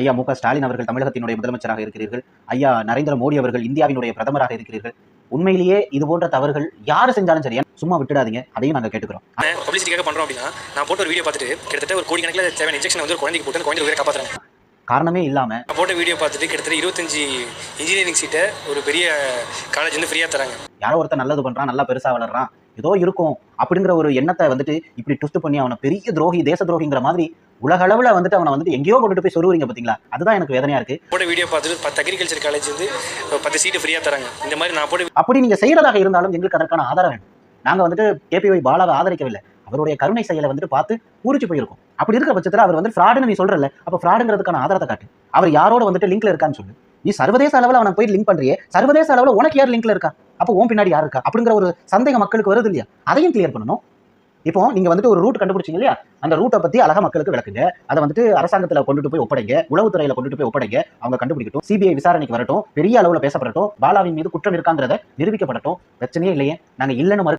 ஐயா மு ஸ்டாலின் அவர்கள் தமிழகத்தினுடைய முதலமைச்சராக இருக்கிறீர்கள். ஐயா நரேந்திர மோடி அவர்கள் இந்தியாவினுடைய பிரதமராக இருக்கிறீர்கள். உண்மையிலேயே இது போன்ற தவறுகள் யாரு செஞ்சாலும் சரி சும்மா விட்டுடாதீங்க? அதையும் நாங்க கேட்டுக்கிறோம். பப்ளிசிட்டிக்காக பண்ணுறோம் அப்படின்னா நான் போட்ட ஒரு வீடியோ பார்த்துட்டு கிட்டத்தட்ட ஒரு கோடி கணக்கில் தேவையான இன்ஜெக்ஷன் வந்து குழந்தைக்கு போட்டு குழந்தை உயிரை காப்பாற்றுறாங்க காரணமே இல்லாம போட்ட வீடியோ பார்த்துட்டு கிட்டத்தட்ட இருபத்தஞ்சி இன்ஜினியரிங் சீட்டை ஒரு பெரிய காலேஜ் வந்து ஃப்ரீயாக தராங்க. யாரோ ஒருத்தன் நல்லது பண்றான் நல்லா பெருசா வளர்றான். ஏதோ இருக்கும் அப்படிங்கிற ஒரு எண்ணத்தை வந்துட்டு இப்படி ட்விஸ்ட் பண்ணி அவனை பெரிய துரோகி தேச துரோகிங்கிற மாதிரி உலக அளவுல வந்துட்டு அவனை வந்துட்டு எங்கேயோ கொண்டுட்டு போய் சொல்லுவீங்க பாத்தீங்களா? அதுதான் எனக்கு வேதனையா இருக்கு. போட்ட வீடியோ பார்த்துட்டு பத்து அக்ரிகல்ச்சர் காலேஜ் வந்து பத்து சீட்டு ஃப்ரீயாக தராங்க. இந்த மாதிரி நான் போட்ட அப்படி நீங்க செய்யறதாக இருந்தாலும் எங்களுக்கு அதற்கான ஆதாரம் வேணும். நாங்க வந்துட்டு கேபிஒய் பாலாவை ஆதரிக்கவில்லை. அவருடைய கருணை செயலை வந்துட்டு பார்த்து பூரிச்சு போயிருக்கும். அப்படி இருக்கிற பட்சத்துல அவர் வந்து ஃப்ராடுன்னு நீ சொல்றல அப்ப ஃப்ராடுங்கிறதுக்கான ஆதாரத்தை காட்டு. அவர் யாரோட வந்துட்டு லிங்க்ல இருக்கான்னு சொல்லு. நீ சர்வதேச அளவுல அவனை போய் லிங்க் பண்றியே சர்வதேச அளவுல உனக்கு யார் லிங்க்ல இருக்கா? அப்போ உன் பின்னாடி யார் இருக்கா? அப்படிங்கிற ஒரு சந்தேகம் மக்களுக்கு வருது இல்லையா? அதையும் கிளியர் பண்ணணும். இப்போ நீங்க வந்துட்டு ஒரு ரூட் கண்டுபிடிச்சீங்க இல்லையா? அந்த ரூட்டை பத்தி அழகா மக்களுக்கு விளக்குங்க. அதை வந்துட்டு அரசாங்கத்துல கொண்டுட்டு போய் ஒப்படைங்க. உளவுத்துறையில கொண்டுட்டு போய் ஒப்படைங்க. அவங்க கண்டுபிடிக்கட்டும். சிபிஐ விசாரணைக்கு வரட்டும். பெரிய அளவுல பேசப்படட்டும். பாலாவின் மீது குற்றம் இருக்காங்கிறத நிரூபிக்கப்படட்டும். பிரச்சனையே இல்லையே. நாங்க இல்லைன்னு